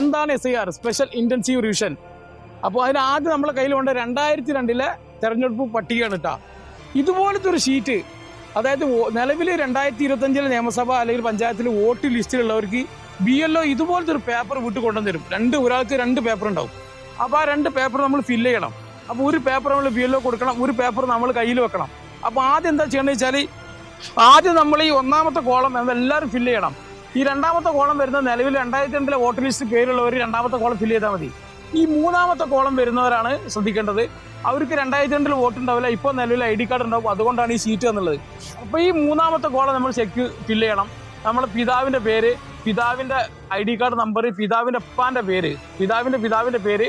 എന്താണ് S I R special intensive revision അപ്പോൾ അതിന് ആദ്യം നമ്മളെ കയ്യിലുണ്ട് രണ്ടായിരത്തി രണ്ടിലെ തെരഞ്ഞെടുപ്പ് പട്ടികയാണ് കേട്ടോ ഇതുപോലത്തെ ഒരു ഷീറ്റ് അതായത് നിലവിൽ രണ്ടായിരത്തി ഇരുപത്തഞ്ചിലെ നിയമസഭ അല്ലെങ്കിൽ പഞ്ചായത്തിൽ വോട്ട് ലിസ്റ്റിലുള്ളവർക്ക് ബി എൽ ഒ ഇതുപോലത്തെ ഒരു പേപ്പർ വീട്ടിൽ കൊണ്ടുവന്ന് തരും രണ്ട് ഒരാൾക്ക് രണ്ട് പേപ്പർ ഉണ്ടാവും. അപ്പോൾ ആ രണ്ട് പേപ്പർ നമ്മൾ ഫില്ല് ചെയ്യണം. അപ്പോൾ ഒരു പേപ്പർ നമ്മൾ ബി എൽ ഒ കൊടുക്കണം ഒരു പേപ്പർ നമ്മൾ കയ്യിൽ വെക്കണം. അപ്പോൾ ആദ്യം എന്താ ചെയ്യണമെന്ന് വെച്ചാൽ ആദ്യം നമ്മൾ ഈ ഒന്നാമത്തെ കോളം എല്ലാവരും ഫില്ല് ചെയ്യണം. ഈ രണ്ടാമത്തെ കോളം വരുന്ന നിലവിൽ രണ്ടായിരത്തി രണ്ടിലെ വോട്ടർ ലിസ്റ്റ് പേരുള്ളവർ രണ്ടാമത്തെ കോളം ഫില്ല് ചെയ്താൽ മതി. ഈ മൂന്നാമത്തെ കോളം വരുന്നവരാണ് ശ്രദ്ധിക്കേണ്ടത്. അവർക്ക് രണ്ടായിരത്തി രണ്ടിൽ വോട്ട് ഉണ്ടാവില്ല. ഇപ്പോൾ നിലവിൽ ഐ ഡി കാർഡ് ഉണ്ടാവും. അതുകൊണ്ടാണ് ഈ സീറ്റ് എന്നുള്ളത് അപ്പോൾ ഈ മൂന്നാമത്തെ കോളം നമ്മൾ ചെക്ക് ഫില്ല് ചെയ്യണം. നമ്മുടെ പിതാവിന്റെ പേര് പിതാവിന്റെ ഐ ഡി കാർഡ് നമ്പർ പിതാവിന്റെ അപ്പാന്റെ പേര് പിതാവിന്റെ പിതാവിന്റെ പേര്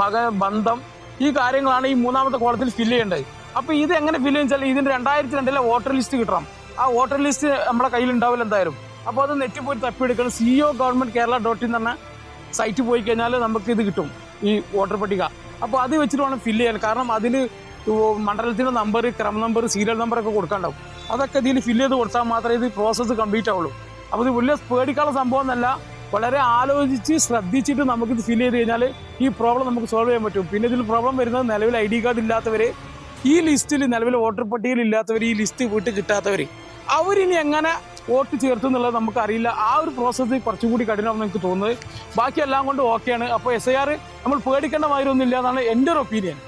മക ബന്ധം ഈ കാര്യങ്ങളാണ് ഈ മൂന്നാമത്തെ കോളത്തിൽ ഫില്ല് ചെയ്യേണ്ടത്. അപ്പോൾ ഇത് എങ്ങനെ ഫില്ല് വെച്ചാൽ ഇതിന്റെ രണ്ടായിരത്തി രണ്ടിലെ വോട്ടർ ലിസ്റ്റ് കിട്ടണം. ആ വോട്ടർ ലിസ്റ്റ് നമ്മുടെ കയ്യിൽ ഉണ്ടാവില്ല എന്തായാലും. അപ്പോൾ അത് നെറ്റിൽ പോയി തപ്പിയെടുക്കണം C O government Kerala dot in എന്ന സൈറ്റ് പോയി കഴിഞ്ഞാൽ നമുക്ക് ഇത് കിട്ടും ഈ വോട്ടർ പട്ടിക. അപ്പോൾ അത് വെച്ചിട്ട് വേണം ഫില്ല് ചെയ്യാൻ. കാരണം അതിൽ മണ്ഡലത്തിന്റെ നമ്പർ ക്രമ നമ്പർ സീരിയൽ നമ്പറൊക്കെ കൊടുക്കാണ്ടാവും. അതൊക്കെ ഇതിൽ ഫില്ല് ചെയ്ത് കൊടുത്താൽ മാത്രമേ ഇത് പ്രോസസ്സ് കംപ്ലീറ്റ് ആവുള്ളൂ. അപ്പോൾ ഇത് വലിയ പേടിക്കാനുള്ള സംഭവം എന്നല്ല. വളരെ ആലോചിച്ച് ശ്രദ്ധിച്ചിട്ട് നമുക്കിത് ഫില്ല് ചെയ്ത് കഴിഞ്ഞാൽ ഈ പ്രോബ്ലം നമുക്ക് സോൾവ് ചെയ്യാൻ പറ്റും. പിന്നെ ഇതിൽ പ്രോബ്ലം വരുന്നത് നിലവിൽ ഐ ഡി കാർഡ് ഇല്ലാത്തവർ ഈ ലിസ്റ്റിൽ നിലവിൽ വോട്ടർ പട്ടികയിൽ ഇല്ലാത്തവർ ഈ ലിസ്റ്റ് വീട്ടിൽ കിട്ടാത്തവർ അവരിനി എങ്ങനെ വോട്ട് ചേർത്തു എന്നുള്ളത് നമുക്ക് അറിയില്ല. ആ ഒരു പ്രോസസ്സ് കുറച്ചുകൂടി കഠിനമാണെന്ന് എനിക്ക് തോന്നുന്നത്. ബാക്കി എല്ലാം കൊണ്ട് ഓക്കെയാണ് അപ്പോൾ എസ് ഐ ആർ നമ്മൾ പേടിക്കേണ്ട മാതിരി ഒന്നുമില്ല എന്നാണ് എന്റെ ഒരു ഒപ്പീനിയൻ